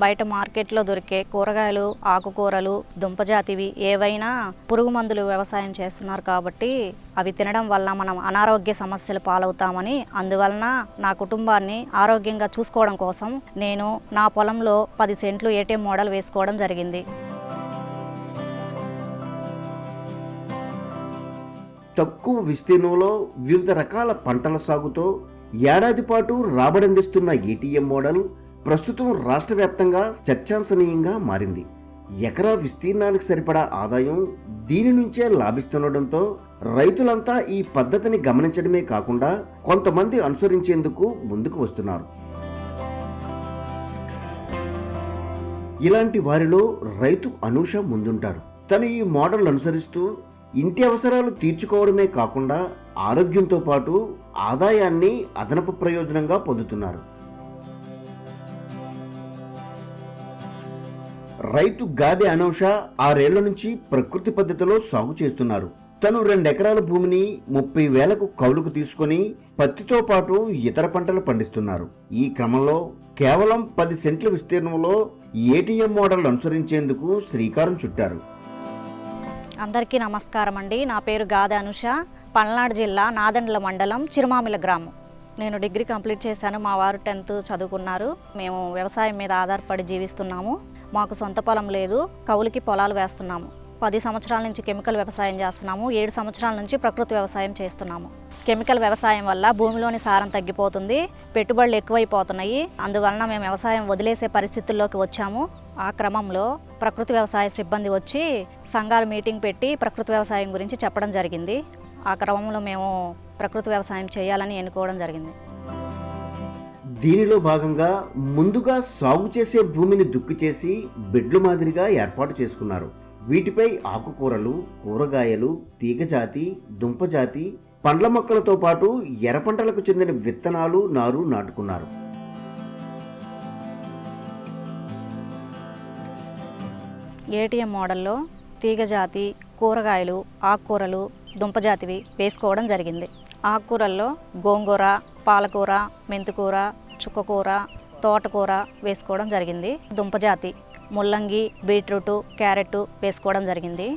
బయట మార్కెట్లో దొరికే కూరగాయలు ఆకుకూరలు దుంపజాతివి ఏవైనా పురుగు మందులు వ్యవసాయం చేస్తున్నారు కాబట్టి అవి తినడం వల్ల మనం అనారోగ్య సమస్యలు పాలవుతామని అందువలన నా కుటుంబాన్ని ఆరోగ్యంగా చూసుకోవడం కోసం నేను నా పొలంలో పది సెంట్లు ఏటీఎం మోడల్ వేసుకోవడం జరిగింది. తక్కువ విస్తీర్ణంలో వివిధ రకాల పంటల సాగుతో ఏడాది పాటు రాబడందిస్తున్న ఏటీఎం మోడల్ ప్రస్తుతం రాష్ట్ర వ్యాప్తంగా చర్చాంశనీయంగా మారింది. ఎకరా విస్తీర్ణానికి సరిపడా ఆదాయం దీని నుంచే లాభిస్తుండటంతో రైతులంతా ఈ పద్ధతిని గమనించడమే కాకుండా కొంతమంది అనుసరించేందుకు ముందుకు వస్తున్నారు. ఇలాంటి వారిలో రైతు అనూష ముందుంటారు. తను ఈ మోడల్ అనుసరిస్తూ ఇంటి అవసరాలు తీర్చుకోవడమే కాకుండా ఆరోగ్యంతో పాటు ఆదాయాన్ని అదనపు ప్రయోజనంగా పొందుతున్నారు. రైతు గాదె అనౌష ఆరేళ్ళ నుంచి ప్రకృతి పద్ధతిలో సాగు చేస్తున్నారు. తను రెండెకరాల భూమిని ముప్పై వేలకు కౌలుకు తీసుకొని పత్తితో పాటు ఇతర పంటలు పండిస్తున్నారు. ఈ క్రమంలో కేవలం పది సెంట్ల విస్తీర్ణంలో ఏటీఎం మోడల్ అనుసరించేందుకు శ్రీకారం చుట్టారు. అందరికీ నమస్కారం అండి. నా పేరు గాదె అనుష పల్నాడు జిల్లా నాదండ్ల మండలం చిరుమామిల గ్రామం. నేను డిగ్రీ కంప్లీట్ చేశాను మా వారు టెన్త్ చదువుకున్నారు. మేము వ్యవసాయం మీద ఆధారపడి జీవిస్తున్నాము. మాకు సొంత పొలం లేదు కౌలుకి పొలాలు వేస్తున్నాము. పది సంవత్సరాల నుంచి కెమికల్ వ్యవసాయం చేస్తున్నాము ఏడు సంవత్సరాల నుంచి ప్రకృతి వ్యవసాయం చేస్తున్నాము. కెమికల్ వ్యవసాయం వల్ల భూమిలోని సారం తగ్గిపోతుంది పెట్టుబడులు ఎక్కువైపోతున్నాయి. అందువలన మేము వ్యవసాయం వదిలేసే పరిస్థితుల్లోకి వచ్చాము. ఆ క్రమంలో ప్రకృతి వ్యవసాయ సిబ్బంది వచ్చి సంఘాలు మీటింగ్ పెట్టి ప్రకృతి వ్యవసాయం గురించి చెప్పడం జరిగింది. ఆ క్రమంలో మేము ప్రకృతి వ్యవసాయం చేయాలని ఎన్నుకోవడం జరిగింది. దీనిలో భాగంగా ముందుగా సాగు చేసే భూమిని దుక్కి చేసి బెడ్లు మాదిరిగా ఏర్పాటు చేసుకున్నారు. వీటిపై ఆకుకూరలు కూరగాయలు తీగజాతి దుంపజాతి పండ్ల మొక్కలతో పాటు ఎర్ర పంటలకు చెందిన విత్తనాలు నారు నాటుకున్నారు. ఏటీఎం మోడల్లో తీగజాతి కూరగాయలు ఆకుకూరలు దుంపజాతివి వేసుకోవడం జరిగింది. ఆకుకూరల్లో గోంగూర పాలకూర మెంతికూర చుక్కకూర తోటకూర వేసుకోవడం జరిగింది. దుంపజాతి ముల్లంగి బీట్రూటు క్యారెట్ వేసుకోవడం జరిగింది.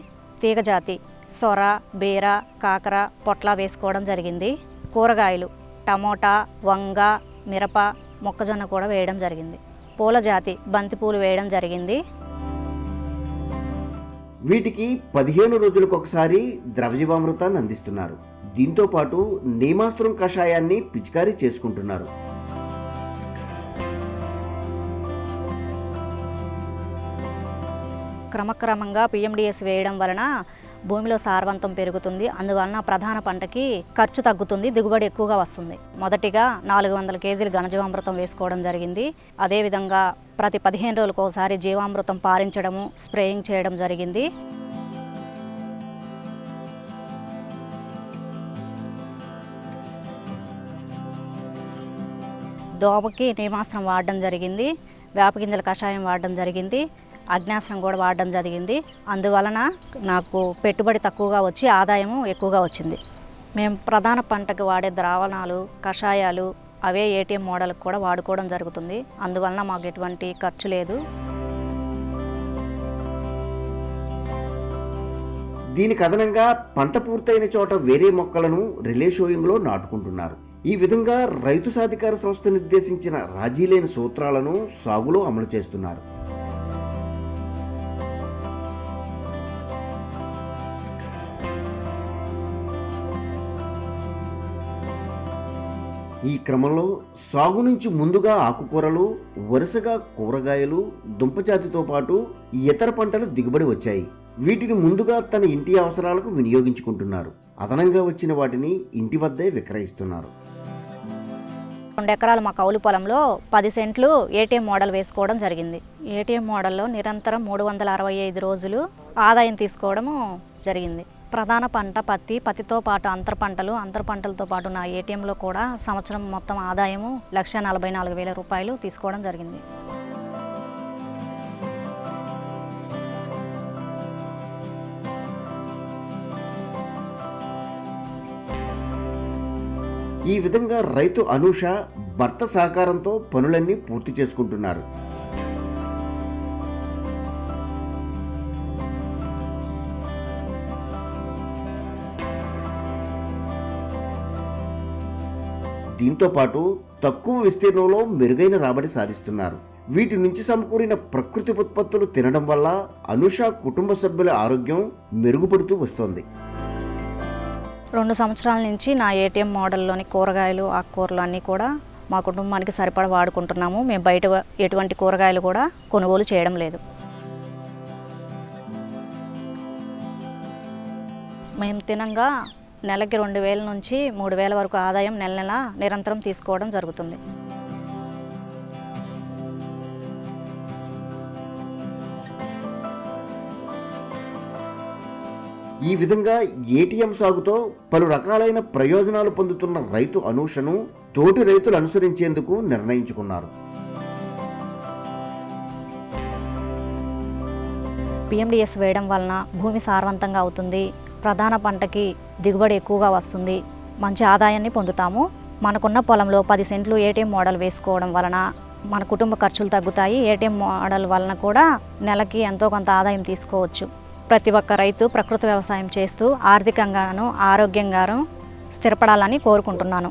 తీగజాతి సొర బీర కాకర పొట్ల వేసుకోవడం జరిగింది. కూరగాయలు టమోటా వంగ మిరప మొక్కజొన్న కూడా వేయడం జరిగింది. పూల జాతి బంతిపూలు వేయడం జరిగింది. వీటికి పదిహేను రోజులకు ఒకసారి ద్రవజీవామృతాన్ని అందిస్తున్నారు. దీంతో పాటు నేమాస్త్రం కషాయాన్ని పిచికారీ చేసుకుంటున్నారు. క్రమక్రమంగా పిఎండిఎస్ వేయడం వలన భూమిలో సారవంతం పెరుగుతుంది. అందువలన ప్రధాన పంటకి ఖర్చు తగ్గుతుంది దిగుబడి ఎక్కువగా వస్తుంది. మొదటిగా నాలుగు వందల కేజీలు ఘనజీవామృతం వేసుకోవడం జరిగింది. అదేవిధంగా ప్రతి పదిహేను రోజులకు ఒకసారి జీవామృతం పారించడము స్ప్రేయింగ్ చేయడం జరిగింది. దోమకి నీమాస్త్రం వాడడం జరిగింది. వేపగింజల కషాయం వాడడం జరిగింది. అగ్నాస్త్రం కూడా వాడడం జరిగింది. అందువలన నాకు పెట్టుబడి తక్కువగా వచ్చి ఆదాయం ఎక్కువగా వచ్చింది. మేము ప్రధాన పంటకు వాడే ద్రావణాలు కషాయాలు అవే ఏటీఎం మోడల్కి కూడా వాడుకోవడం జరుగుతుంది. అందువలన మాకు ఎటువంటి ఖర్చు లేదు. దీనికి అదనంగా పంట పూర్తయిన చోట వేరే మొక్కలను రిలే షోయింగ్లో నాటుకుంటున్నారు. ఈ విధంగా రైతు సాధికార సంస్థ నిర్దేశించిన రాజీ లేని సూత్రాలను సాగులో అమలు చేస్తున్నారు. ఈ క్రమంలో సాగు నుంచి ముందుగా ఆకుకూరలు వరుసగా కూరగాయలు దుంపజాతితో పాటు ఇతర పంటలు దిగుబడి వచ్చాయి. వీటిని ముందుగా తన ఇంటి అవసరాలకు వినియోగించుకుంటున్నారు. అదనంగా వచ్చిన వాటిని ఇంటి వద్దే విక్రయిస్తున్నారు. రెండు ఎకరాల మా కౌలు పొలంలో పది సెంట్లు ఏటీఎం మోడల్ వేసుకోవడం జరిగింది. ఏటీఎం మోడల్లో నిరంతరం మూడు వందల అరవై ఐదు రోజులు ఆదాయం తీసుకోవడము జరిగింది. ప్రధాన పంట పత్తి పత్తితో పాటు అంతర పంటలు అంతర పంటలతో పాటు నా ఏటీఎంలో కూడా సంవత్సరం మొత్తం ఆదాయము లక్ష నలభై నాలుగు వేల రూపాయలు తీసుకోవడం జరిగింది. ఈ విధంగా రైతు అనూష భర్త సహకారంతో పనులన్నీ పూర్తి చేసుకుంటున్నారు. దీంతో పాటు తక్కువ విస్తీర్ణంలో మెరుగైన రాబడి సాధిస్తున్నారు. వీటి నుంచి సమకూరిన ప్రకృతి ఉత్పత్తులు తినడం వల్ల అనుష కుటుంబ సభ్యుల ఆరోగ్యం మెరుగుపడుతూ వస్తోంది. రెండు సంవత్సరాల నుంచి నా ఏటీఎం మోడల్లోని కూరగాయలు ఆకుకూరలు అన్నీ కూడా మా కుటుంబానికి సరిపడా వాడుకుంటున్నాము. మేము బయట ఎటువంటి కూరగాయలు కూడా కొనుగోలు చేయడం లేదు. మేము తినంగా నెలకి రెండు వేల నుంచి మూడు వేల వరకు ఆదాయం నెల నెల నిరంతరం తీసుకోవడం జరుగుతుంది. ఈ విధంగా ఏటీఎం సాగుతో పలు రకాలైన ప్రయోజనాలు పొందుతున్న రైతు అనూషను తోటి రైతులు అనుసరించేందుకు నిర్ణయించుకున్నారు. పిఎండిఎస్ వేయడం వలన భూమి సారవంతంగా అవుతుంది. ప్రధాన పంటకి దిగుబడి ఎక్కువగా వస్తుంది. మంచి ఆదాయాన్ని పొందుతాము. మనకున్న పొలంలో పది సెంట్లు ఏటీఎం మోడల్ వేసుకోవడం వలన మన కుటుంబ ఖర్చులు తగ్గుతాయి. ఏటీఎం మోడల్ వలన కూడా నెలకి ఎంతో కొంత ఆదాయం తీసుకోవచ్చు. ప్రతి ఒక్క రైతు ప్రకృతి వ్యవసాయం చేస్తూ ఆర్థికంగాను ఆరోగ్యంగాను స్థిరపడాలని కోరుకుంటున్నాను.